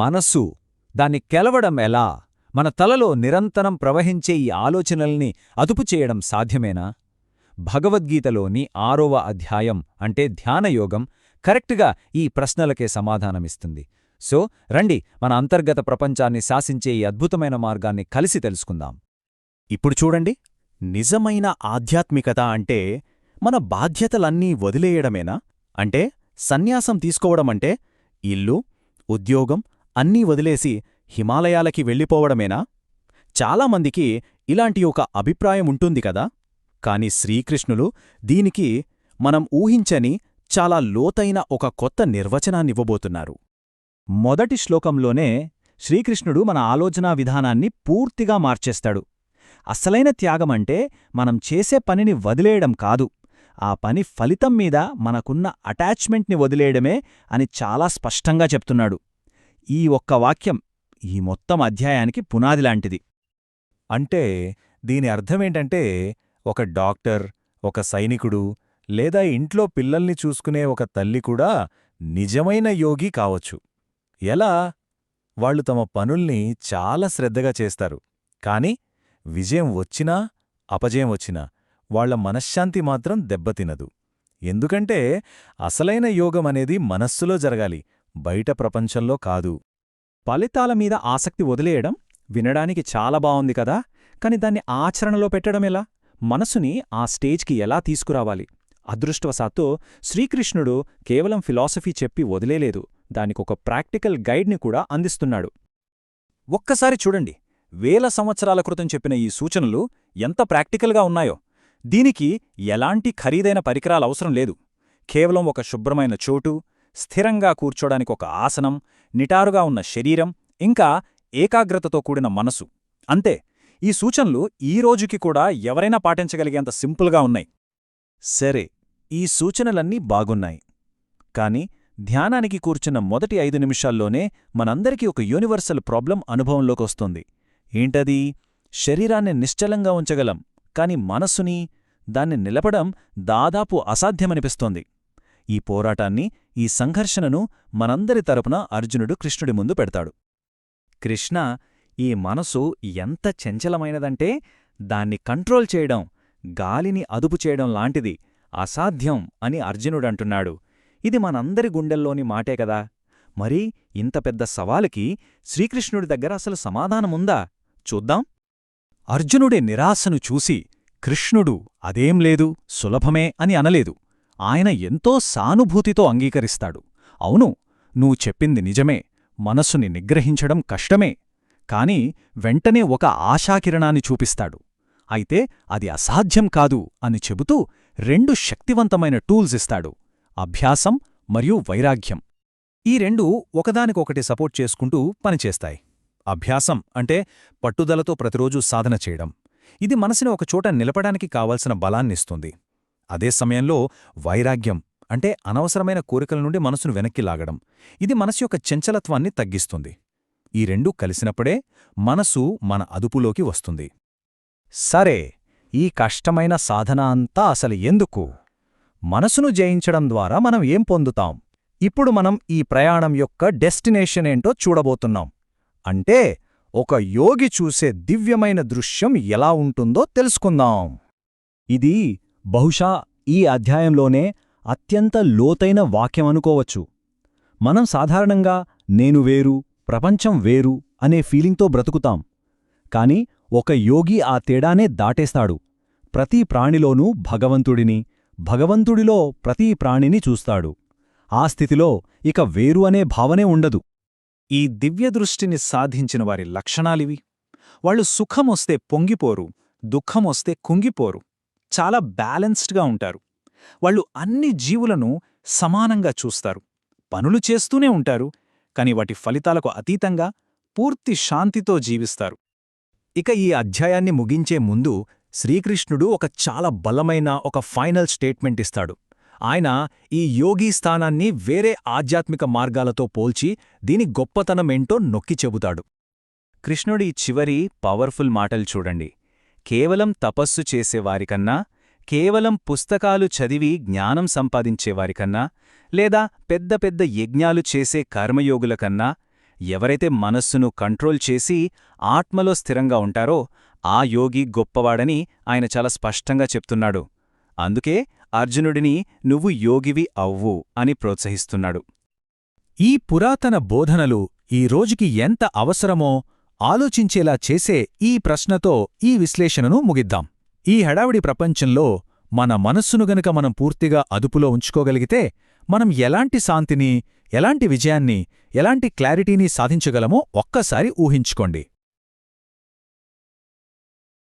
మనస్సు దాన్ని కెలవడం ఎలా? మన తలలో నిరంతరం ప్రవహించే ఈ ఆలోచనల్ని అదుపు చేయడం సాధ్యమేనా? భగవద్గీతలోని ఆరవ అధ్యాయం అంటే ధ్యానయోగం కరెక్ట్గా ఈ ప్రశ్నలకే సమాధానమిస్తుంది. సో రండి మన అంతర్గత ప్రపంచాన్ని శాసించే ఈ అద్భుతమైన మార్గాన్ని కలిసి తెలుసుకుందాం. ఇప్పుడు చూడండి నిజమైన ఆధ్యాత్మికత అంటే మన బాధ్యతలన్నీ వదిలేయడమేనా? అంటే సన్యాసం తీసుకోవడమంటే ఇల్లు ఉద్యోగం అన్నీ వదిలేసి హిమాలయాలకి వెళ్ళిపోవడమేనా? చాలామందికి ఇలాంటి ఒక అభిప్రాయం ఉంటుంది కదా. కాని శ్రీకృష్ణులు దీనికి మనం ఊహించని చాలా లోతైన ఒక కొత్త నిర్వచనాన్నివ్వబోతున్నారు. మొదటి శ్లోకంలోనే శ్రీకృష్ణుడు మన ఆలోచనా విధానాన్ని పూర్తిగా మార్చేస్తాడు. అసలైన త్యాగమంటే మనం చేసే పనిని వదిలేయడం కాదు. ఆ పని ఫలితం మీద మనకున్న అటాచ్మెంట్ని వదిలేయడమే అని చాలా స్పష్టంగా చెప్తున్నాడు. ఈ ఒక్క వాక్యం ఈ మొత్తం అధ్యాయానికి పునాదిలాంటిది అంటే దీని అర్థమేంటంటే ఒక డాక్టర్ ఒక సైనికుడు లేదా ఇంట్లో పిల్లల్ని చూసుకునే ఒక తల్లి కూడా నిజమైన యోగి కావచ్చు. ఎలా? వాళ్ళు తమ పనుల్ని చాలా శ్రద్ధగా చేస్తారు. కాని విజయం వచ్చినా అపజయం వచ్చినా వాళ్ళ మనశ్శాంతి మాత్రం దెబ్బతినదు. ఎందుకంటే అసలైన యోగం అనేది మనస్సులో జరగాలి. బయట ప్రపంచంలో కాదు. ఫలితాల మీద ఆసక్తి వదిలేయడం వినడానికి చాలా బావుంది కదా. కాని దాన్ని ఆచరణలో పెట్టడమెలా మనసుని ఆ స్టేజ్కి ఎలా తీసుకురావాలి? అదృష్టవశాత్తు శ్రీకృష్ణుడు కేవలం ఫిలాసఫీ చెప్పి వదిలేలేదు. దానికొక ప్రాక్టికల్ గైడ్ని కూడా అందిస్తున్నాడు. ఒక్కసారి చూడండి. వేల సంవత్సరాల క్రితం చెప్పిన ఈ సూచనలు ఎంత ప్రాక్టికల్గా ఉన్నాయో. దీనికి ఎలాంటి ఖరీదైన పరికరాలవసరం లేదు. కేవలం ఒక శుభ్రమైన చోటు స్థిరంగా కూర్చోడానికి ఒక ఆసనం నిటారుగా ఉన్న శరీరం ఇంకా ఏకాగ్రతతో కూడిన మనసు. అంతే ఈ సూచనలు ఈ రోజుకి కూడా ఎవరైనా పాటించగలిగేంత సింపుల్గా ఉన్నాయి. సరే ఈ సూచనలన్నీ బాగున్నాయి. కాని ధ్యానానికి కూర్చున్న మొదటి ఐదు నిమిషాల్లోనే మనందరికీ ఒక యూనివర్సల్ ప్రాబ్లం అనుభవంలోకొస్తుంది ఏంటది? శరీరాన్ని నిశ్చలంగా ఉంచగలం కాని మనస్సుని దాన్ని నిలపడం దాదాపు అసాధ్యమనిపిస్తోంది. ఈ పోరాటాన్ని ఈ సంఘర్షణను మనందరి తరపున అర్జునుడు కృష్ణుడి ముందు పెడతాడు. కృష్ణ ఈ మనసు ఎంత చంచలమైనదంటే దాన్ని కంట్రోల్ చేయడం గాలిని అదుపు చేయడం లాంటిది అసాధ్యం అని అర్జునుడంటున్నాడు. ఇది మనందరి గుండెల్లోని మాటే కదా. మరి ఇంత పెద్ద సవాలుకి శ్రీకృష్ణుడి దగ్గర అసలు సమాధానముందా? చూద్దాం. అర్జునుడి నిరాశను చూసి కృష్ణుడు అదేం లేదు సులభమే అని అనలేదు. ఆయన ఎంతో సానుభూతితో అంగీకరిస్తాడు. అవును నువ్వు చెప్పింది నిజమే. మనస్సుని నిగ్రహించడం కష్టమే. కాని వెంటనే ఒక ఆశాకిరణాన్ని చూపిస్తాడు. అయితే అది అసాధ్యం కాదు అని చెబుతూ రెండు శక్తివంతమైన టూల్స్ ఇస్తాడు. అభ్యాసం మరియు వైరాగ్యం. ఈ రెండు ఒకదానికొకటి సపోర్ట్ చేసుకుంటూ పనిచేస్తాయి. అభ్యాసం అంటే పట్టుదలతో ప్రతిరోజూ సాధన చేయడం. ఇది మనసుని ఒకచోట నిలపడానికి కావలసిన బలాన్నిస్తుంది. అదే సమయంలో వైరాగ్యం అంటే అనవసరమైన కోరికల నుండి మనసును వెనక్కి లాగడం. ఇది మనసు యొక్క చంచలత్వాన్ని తగ్గిస్తుంది. ఈ రెండూ కలిసినప్పుడే మనసు మన అదుపులోకి వస్తుంది. సరే ఈ కష్టమైన సాధన అంతా అసలు ఎందుకు? మనసును జయించడం ద్వారా మనం ఏం పొందుతాం? ఇప్పుడు మనం ఈ ప్రయాణం యొక్క డెస్టినేషన్ ఏంటో చూడబోతున్నాం. అంటే ఒక యోగి చూసే దివ్యమైన దృశ్యం ఎలా ఉంటుందో తెలుసుకుందాం. ఇది బహుశా ఈ అధ్యాయంలోనే అత్యంత లోతైన వాక్యమనుకోవచ్చు మనం సాధారణంగా నేను వేరు ప్రపంచం వేరు అనే ఫీలింగ్తో బ్రతుకుతాం. కాని ఒక యోగి ఆ తేడానే దాటేస్తాడు. ప్రతి ప్రాణిలోనూ భగవంతుడిని భగవంతుడిలో ప్రతి ప్రాణిని చూస్తాడు. ఆ స్థితిలో ఇక వేరు అనే భావనే ఉండదు. ఈ దివ్యదృష్టిని సాధించిన వారి లక్షణాలివి. వాళ్ళు సుఖమొస్తే పొంగిపోరు దుఃఖమొస్తే కుంగిపోరు. చాలా బ్యాలెన్స్డ్గా ఉంటారు. వాళ్ళు అన్ని జీవులను సమానంగా చూస్తారు. పనులు చేస్తూనే ఉంటారు. కాని వాటి ఫలితాలకు అతీతంగా పూర్తి శాంతితో జీవిస్తారు. ఇక ఈ అధ్యాయాన్ని ముగించే ముందు శ్రీకృష్ణుడు ఒక చాలా బలమైన ఒక ఫైనల్ స్టేట్మెంట్ ఇస్తాడు. ఆయన ఈ యోగీ స్థానాన్ని వేరే ఆధ్యాత్మిక మార్గాలతో పోల్చి దీని గొప్పతనమేంటో నొక్కి చెబుతాడు. కృష్ణుడి చివరి పవర్ఫుల్ మాటలు చూడండి. కేవలం తపస్సు చేసేవారికన్నా కేవలం పుస్తకాలు చదివి జ్ఞానం సంపాదించేవారికన్నా లేదా పెద్ద పెద్ద యజ్ఞాలు చేసే కర్మయోగులకన్నా ఎవరైతే మనస్సును కంట్రోల్ చేసి ఆత్మలో స్థిరంగా ఉంటారో ఆ యోగి గొప్పవాడని ఆయన చాలా స్పష్టంగా చెప్తున్నాడు. అందుకే అర్జునుడిని నువ్వు యోగివి అవ్వు అని ప్రోత్సహిస్తున్నాడు. ఈ పురాతన బోధనలు ఈ రోజుకి ఎంత అవసరమో ఆలోచించేలా చేసే ఈ ప్రశ్నతో ఈ విశ్లేషణను ముగిద్దాం. ఈ హడావిడి ప్రపంచంలో మన మనస్సును గనక మనం పూర్తిగా అదుపులో ఉంచుకోగలిగితే మనం ఎలాంటి శాంతిని ఎలాంటి విజయాన్ని ఎలాంటి క్లారిటీని సాధించగలమో ఒక్కసారి ఊహించుకోండి.